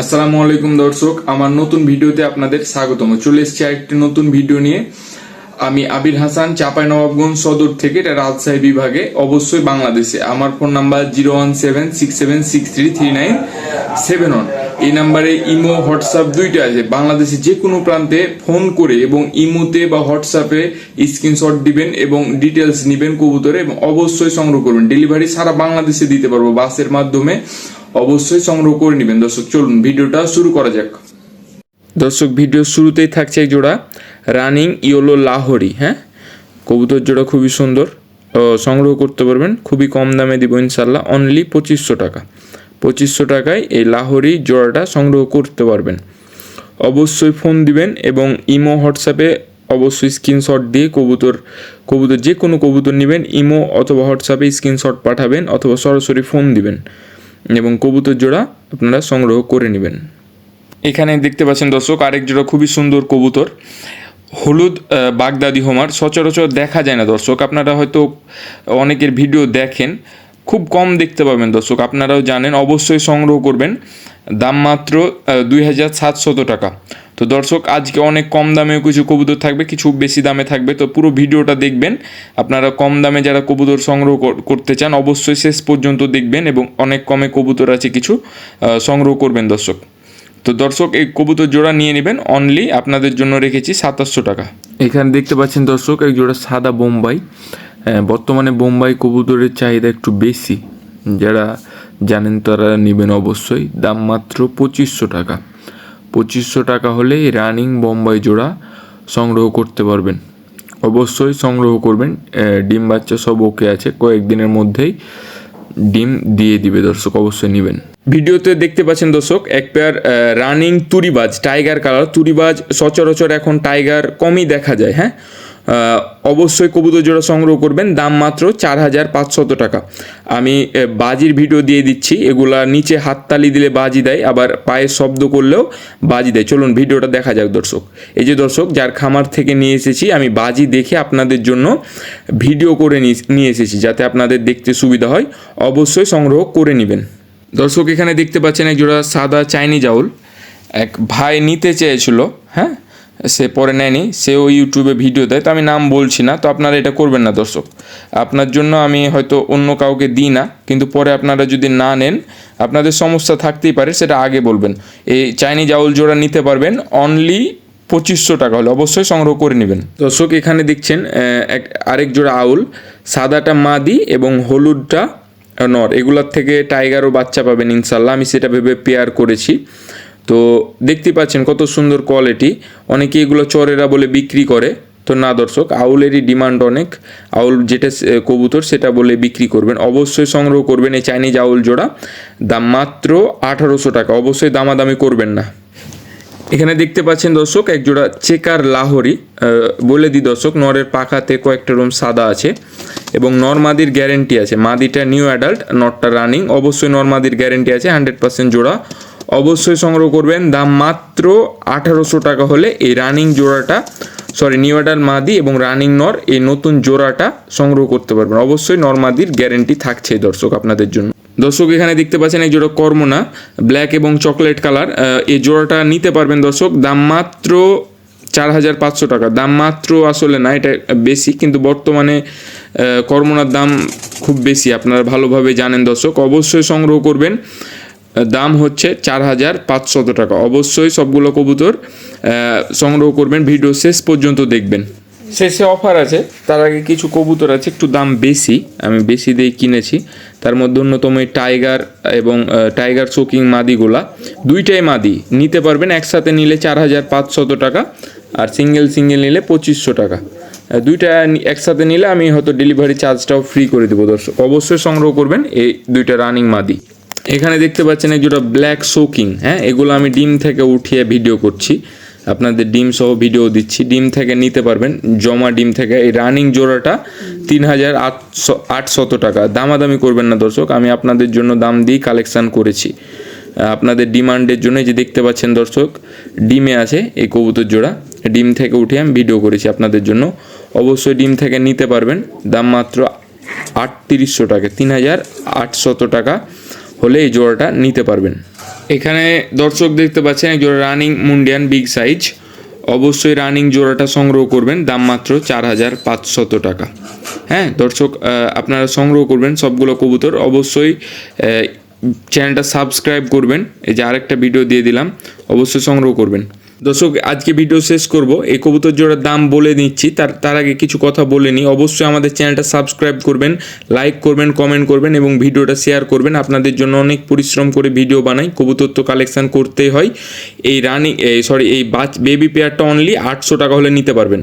আসসালামু আলাইকুম দর্শক, আমার নতুন ভিডিওতে আপনাদের স্বাগতম। চলে এসেছি একটি নতুন ভিডিও নিয়ে। আমি আবির হাসান চাপাই নবাবগঞ্জ সদর থেকে এটা রাজশাহী বিভাগে, অবশ্যই বাংলাদেশে। আমার phone number zero one seven six seven six three three nine seven one. এই নাম্বারে ইমো, হোয়াটসঅ্যাপ দুইটা আছে। বাংলাদেশে যে কোনো প্রান্তে ফোন করে এবং ইমোতে বা হোয়াটসঅ্যাপে স্ক্রিনশট দিবেন এবং ডিটেলস নিবেন কবুতরে এবং অবশ্যই সংগ্রহ করবেন। ডেলিভারি সারা বাংলাদেশে দিতে পারব বাসের মাধ্যমে। অবশ্যই সংগ্রহ করে নেবেন। দর্শক, চলুন, ভিডিওটা শুরু করা যাক। দর্শক ভিডিও শুরুতেই থাকছে এক জোড়া রানিং ইয়োলো লাহোরি হ্যাঁ? কবুতর জোড়া খুবই সুন্দর। সংগ্রহ করতে পারবেন। খুবই কম দামে দিব ইনশাল্লাহ অনলি পঁচিশশো টাকা। পঁচিশশো টাকায় এই লাহোরি জোড়াটা সংগ্রহ করতে পারবেন। অবশ্যই ফোন দিবেন এবং ইমো, হোয়াটসঅ্যাপে অবশ্যই স্ক্রিনশট দিয়ে কবুতর কবুতর যে কোনো কবুতর নেবেন, ইমো অথবা হোয়াটসঅ্যাপে স্ক্রিনশট পাঠাবেন অথবা সরাসরি ফোন দিবেন এবং কবুতর জোড়া আপনারা সংগ্রহ করে নেবেন। এখানে দেখতে পাচ্ছেন দর্শক, আরেক জোড়া খুবই সুন্দর কবুতর। হলুদ বাগদাদি হোমার। সচরাচর দেখা যায় না দর্শক। আপনারা হয়তো অনেকের ভিডিও দেখেন। খুব কম দেখতে পাবেন দর্শক, আপনারাও জানেন, অবশ্যই সংগ্রহ করবেন। দাম মাত্র দুই হাজার সাতশত টাকা। তো দর্শক, আজকে অনেক কম দামেও কিছু কবুতর থাকবে, কিছু বেশি দামে থাকবে, তো পুরো ভিডিওটা দেখবেন। আপনারা কম দামে যারা কবুতর সংগ্রহ কর- করতে চান, অবশ্যই শেষ পর্যন্ত দেখবেন এবং অনেক কমে কবুতর আছে কিছু সংগ্রহ করবেন দর্শক। তো দর্শক, এই কবুতর জোড়া নিয়ে নেবেন অনলি আপনাদের জন্য রেখেছি সাতাশশো টাকা। এখানে দেখতে পাচ্ছেন দর্শক এক জোড়া সাদা বোম্বাই। বর্তমানে বোম্বাই কবুতরের চাহিদা একটু বেশি। যারা জানেন তারা নেবেন অবশ্যই। দাম মাত্র পঁচিশশো টাকা। পঁচিশশো টাকা হলে রানিং বোম্বাই জোড়া সংগ্রহ করতে পারবেন। অবশ্যই সংগ্রহ করবেন। ডিম বাচ্চা সব ওকে আছে। কয়েকদিনের মধ্যেই ডিম দিয়ে দিবে দর্শক, অবশ্যই নেবেন। ভিডিওতে দেখতে পাচ্ছেন দর্শক, এক পেয়ার রানিং তুরিবাজ টাইগার কালার তুরিবাজ। সচরাচর এখন টাইগার কমই দেখা যায় হ্যাঁ? অবশ্যই কবুতর জোড়া সংগ্রহ করবেন। দাম মাত্র চার হাজার পাঁচশত টাকা। আমি বাজির ভিডিও দিয়ে দিচ্ছি। এগুলা নিচে হাততালি দিলে বাজি দেয়, আবার পায়ের শব্দ করলেও বাজি দেয়। চলুন ভিডিওটা দেখা যাক দর্শক। এই যে দর্শক, যার খামার থেকে নিয়ে এসেছি, আমি বাজি দেখে আপনাদের জন্য ভিডিও করে নিয়ে- এসেছি, যাতে আপনাদের দেখতে সুবিধা হয়। অবশ্যই সংগ্রহ করে নেবেন। দর্শক, এখানে দেখতে পাচ্ছেন এক জোড়া সাদা চাইনি জাউল এক ভাই নিতে চেয়েছিল হ্যাঁ? সে পরে নেয়নি, সেও ইউটিউবে ভিডিও দেয়, তো আমি নাম বলছি না, তো আপনারা এটা করবেন না দর্শক। আপনার জন্য আমি হয়তো অন্য কাউকে দিই না, কিন্তু পরে আপনারা যদি না নেন, আপনাদের সমস্যা থাকতেই পারে, সেটা আগে বলবেন। এই চাইনিজ আউল জোড়া নিতে পারবেন অনলি পঁচিশশো টাকা হলে অবশ্যই সংগ্রহ করে নেবেন। দর্শক, এখানে দেখছেন এক, আরেক জোড়া আউল, সাদাটা মাদি এবং হলুদটা নর। এগুলোর থেকে টাইগারও বাচ্চা পাবেন ইনশাল্লাহ আমি সেটা ভেবে পেয়ার করেছি। তো দেখতে পাচ্ছেন কত সুন্দর কোয়ালিটি অনেকে এগুলো চরেরা বলে বিক্রি করে। তো না দর্শক, আউলেরই ডিমান্ড অনেক। আউল যেটা কবুতর সেটা বলে বিক্রি করবেন। অবশ্যই সংগ্রহ করবেন এই চাইনিজ আউল জোড়া। দাম মাত্র আঠারোশো টাকা। অবশ্যই দামাদামি করবেন না। এখানে দেখতে পাচ্ছেন দর্শক, এক জোড়া চেকার লাহোরি। বলে দিই দর্শক, নরের পাখাতে কয়েকটা রুম সাদা আছে এবং নর মাদির গ্যারেন্টি আছে। মাদিটা নিউ অ্যাডাল্ট নটটা রানিং অবশ্যই নর মাদির গ্যারেন্টি আছে হান্ড্রেড পার্সেন্ট জোড়া। অবশ্যই সংগ্রহ করবেন। দাম মাত্র আঠারোশো টাকা হলে এই রানিং জোড়াটা সরি নিউ অ্যাডাল্ট মাদি এবং রানিং নর এই নতুন জোড়াটা সংগ্রহ করতে পারবেন। অবশ্যই নর মাদির গ্যারেন্টি থাকছে দর্শক আপনাদের জন্য। দর্শক, এখানে দেখতে পাচ্ছেন এই জোড়া কর্মনা ব্ল্যাক এবং চকলেট কালার এই জোড়াটা নিতে পারবেন দর্শক। দাম মাত্র চার হাজার পাঁচশো টাকা। দাম মাত্র আসলে না, এটা বেশি কিন্তু বর্তমানে কর্মনার দাম খুব বেশি, আপনারা ভালোভাবে জানেন দর্শক। অবশ্যই সংগ্রহ করবেন। দাম হচ্ছে চার হাজার পাঁচশত টাকা। অবশ্যই সবগুলো কবুতর সংগ্রহ করবেন, ভিডিও শেষ পর্যন্ত দেখবেন। শেষে অফার আছে, তার আগে কিছু কবুতর আছে, একটু দাম বেশি, আমি বেশি দিয়ে কিনেছি। তার মধ্যে অন্যতম এই টাইগার এবং টাইগার চোকিং মাদিগুলা। দুইটাই মাদি, নিতে পারবেন, একসাথে নিলে চার হাজার পাঁচশত টাকা আর সিঙ্গেল সিঙ্গেল নিলে পঁচিশশো টাকা। দুইটা একসাথে নিলে আমি হয়তো ডেলিভারি চার্জটাও ফ্রি করে দেবো দর্শক। অবশ্যই সংগ্রহ করবেন, এই দুইটা রানিং মাদি। এখানে দেখতে পাচ্ছেন এই যেটা ব্ল্যাক সোকিং হ্যাঁ? এগুলো আমি ডিম থেকে উঠিয়ে ভিডিও করছি। আপনাদের ডিম সহ ভিডিও দিচ্ছি। ডিম থেকে নিতে পারবেন, জমা ডিম থেকে। এই রানিং জোড়াটা তিন হাজার আটশো আটশত টাকা। দামাদামি করবেন না দর্শক, আমি আপনাদের জন্য দাম দিয়ে কালেকশান করেছি। আপনাদের ডিমান্ডের জন্য যে দেখতে পাচ্ছেন দর্শক, ডিমে আছে এই কবুতর জোড়া। ডিম থেকে উঠে আমি ভিডিও করেছি আপনাদের জন্য। অবশ্যই ডিম থেকে নিতে পারবেন। দাম মাত্র আটত্রিশশো টাকা, তিন হাজার আটশত টাকা। হলে এই জোড়াটা নিতে পারবেন। এখানে দর্শক দেখতে পাচ্ছেন এক জোড়া রানিং মুন্ডিয়ান বিগ সাইজ। অবশ্যই রানিং জোড়াটা সংগ্রহ করবেন, দাম মাত্র চার হাজার পাঁচশত টাকা। হ্যাঁ দর্শক আপনারা সংগ্রহ করবেন সবগুলো কবুতর। অবশ্যই চ্যানেলটা সাবস্ক্রাইব করবেন। এই যে আরেকটা ভিডিও দিয়ে দিলাম, অবশ্যই সংগ্রহ করবেন। দর্শক, আজকে ভিডিও শেষ করব। এই কবুতর জোড়ার দাম বলে নিচ্ছি। তার তার আগে কিছু কথা বলে নিই। অবশ্যই আমাদের চ্যানেলটা সাবস্ক্রাইব করবেন লাইক করবেন কমেন্ট করবেন এবং ভিডিওটা শেয়ার করবেন। আপনাদের জন্য অনেক পরিশ্রম করে ভিডিও বানাই। কবুতর তো কালেকশান করতেই হয়। এই রানিং সরি এই বাচ বেবি পেয়ারটা অনলি আটশো টাকা হলে নিতে পারবেন।